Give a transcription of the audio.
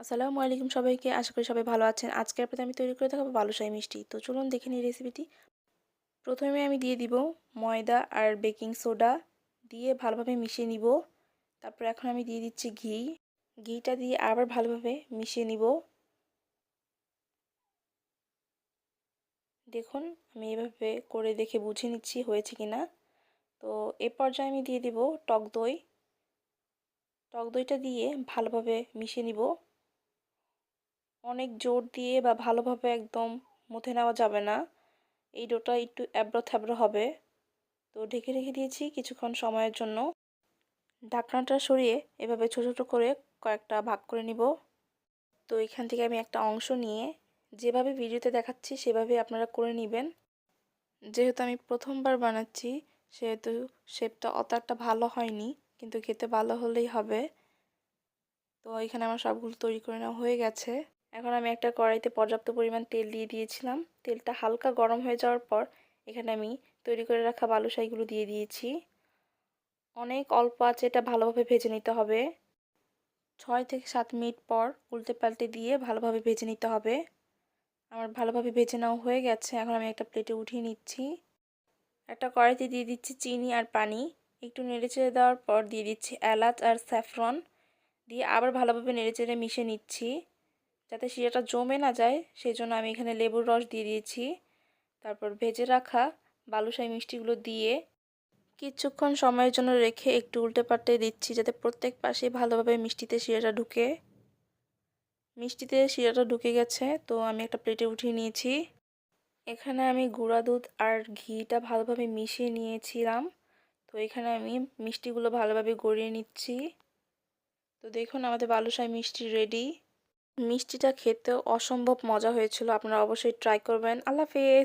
আসসালামু আলাইকুম সবাইকে। আশা করি সবাই ভালো আছেন। আজকে আপনাদের আমি তৈরি করে দেখাবো বালুশাহী মিষ্টি। তো চলুন দেখে নিই রেসিপিটি প্রথমে আমি দিয়ে দিব ময়দা আর বেকিং সোডা দিয়ে ভালোভাবে মিশিয়ে নিব। তারপর এখন আমি দিয়ে দিচ্ছি ঘি। ঘিটা দিয়ে আবার ভালোভাবে মিশিয়ে নিব। দেখুন, আমি এভাবে করে দেখে বুঝে নিচ্ছি হয়েছে কি না তো এ পর্যায়ে আমি দিয়ে দিব টক দই। টক দইটা দিয়ে ভালোভাবে মিশিয়ে নিব। অনেক জোর দিয়ে বা ভালোভাবে একদম মুথে নেওয়া যাবে না। এই ডোটা একটু অ্যাব্রো থ্যাব্রো হবে। তো ঢেকে রেখে দিয়েছি কিছুক্ষণ সময়ের জন্য। ঢাকনাটা সরিয়ে এভাবে ছোটো ছোটো করে কয়েকটা ভাগ করে নিব। তো এখান থেকে আমি একটা অংশ নিয়ে যেভাবে ভিডিওতে দেখাচ্ছি সেভাবে আপনারা করে নেবেন। যেহেতু আমি প্রথমবার বানাচ্ছি, সেহেতু শেপটা অত একটা ভালো হয়নি, কিন্তু খেতে ভালো হলেই হবে। তো এখানে আমার সবগুলো তৈরি করে নেওয়া হয়ে গেছে। এখন আমি একটা কড়াইতে পর্যাপ্ত পরিমাণ তেল দিয়ে দিয়েছিলাম। তেলটা হালকা গরম হয়ে যাওয়ার পর এখানে আমি তৈরি করে রাখা বালুশাইগুলো দিয়ে দিয়েছি। অনেক অল্প আছে এটা ভালোভাবে ভেজে নিতে হবে। ছয় থেকে সাত মিনিট পর উল্টে পাল্টে দিয়ে ভালোভাবে ভেজে নিতে হবে। আমার ভালোভাবে ভেজে নেওয়া হয়ে গেছে। এখন আমি একটা প্লেটে উঠিয়ে নিচ্ছি। একটা কড়াইতে দিয়ে দিচ্ছি চিনি আর পানি। একটু নেড়েচেড়ে দেওয়ার পর দিয়ে দিচ্ছি এলাচ আর স্যাফরন। দিয়ে আবার ভালোভাবে নেড়েচেড়ে মিশে নিচ্ছি। যাতে শিরাটা জমে না যায় সেই জন্য আমি এখানে লেবুর রস দিয়ে দিয়েছি। তারপর ভেজে রাখা বালুশাই মিষ্টিগুলো দিয়ে কিছুক্ষণ সময়ের জন্য রেখে একটু উল্টে পাল্টে দিচ্ছি, যাতে প্রত্যেক পাশে ভালোভাবে মিষ্টিতে শিরাটা ঢুকে। মিষ্টিতে শিরাটা ঢুকে গেছে, তো আমি একটা প্লেটে উঠিয়ে নিয়েছি। এখানে আমি গুঁড়া দুধ আর ঘিটা ভালোভাবে মিশিয়ে নিয়েছিলাম। তো এখানে আমি মিষ্টিগুলো ভালোভাবে গড়িয়ে নিচ্ছি। তো দেখুন, আমাদের বালুশাই মিষ্টি রেডি মিষ্টিটা খেতেও অসম্ভব মজা হয়েছিল। আপনারা অবশ্যই ট্রাই করবেন। আল্লাহ হাফেজ।